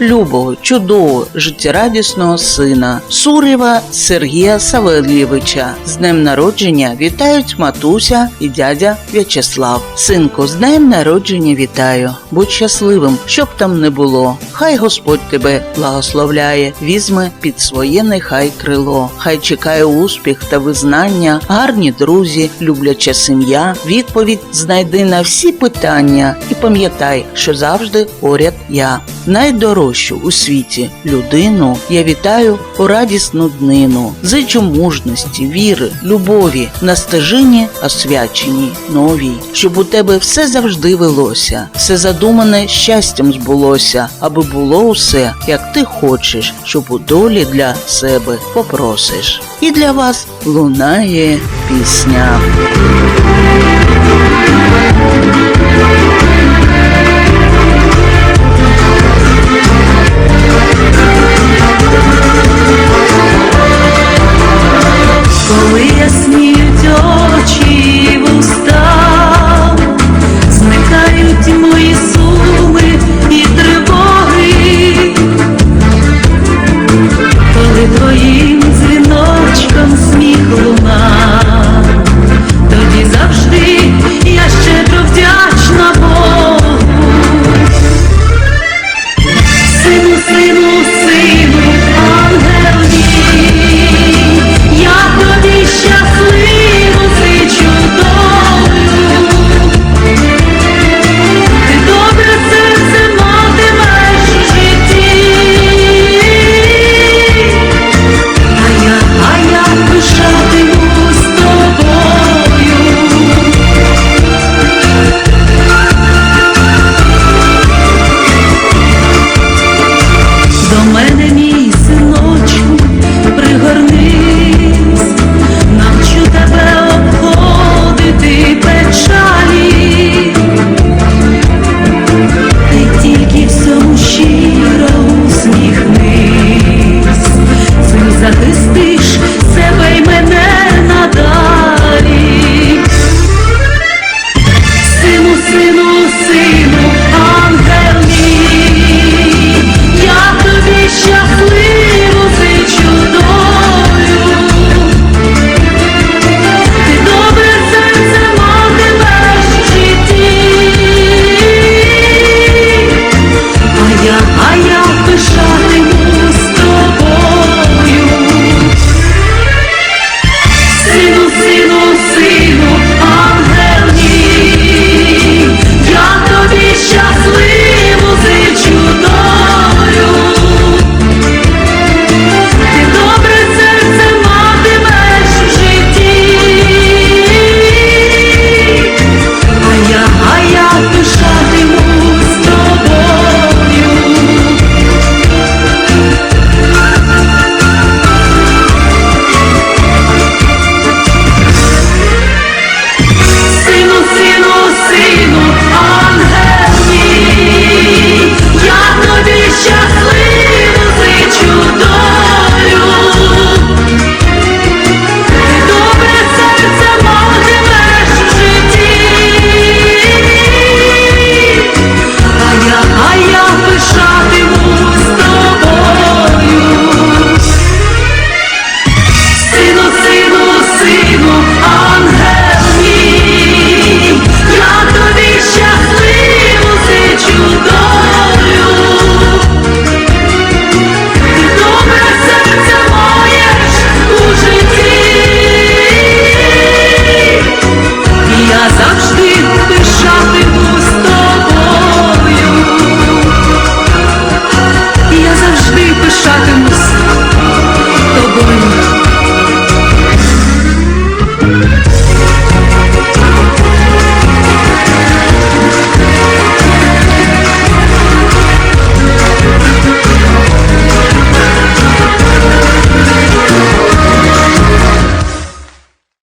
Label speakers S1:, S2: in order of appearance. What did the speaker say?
S1: любого, чудового, життєрадісного сина Сурєва Сергія Савельєвича. З днем народження вітають матуся і дядя В'ячеслав. Синку, з днем народження вітаю. Будь щасливим, щоб там не було. Хай Господь тебе благословляє, візьме під своє нехай крило. Хай чекає успіх та визнання, гарні друзі, любляча сім'я. Відповідь знайди на всі питання і пам'ятай, що завжди поряд я. Найдорожчу у світі людину я вітаю у радісну днину. Зичу мужності, віри, любові на стежині освяченій новій, щоб у тебе все завжди велося, все задумане щастям збулося, аби було усе, як ти хочеш, щоб у долі для себе попросиш. І для вас лунає пісня.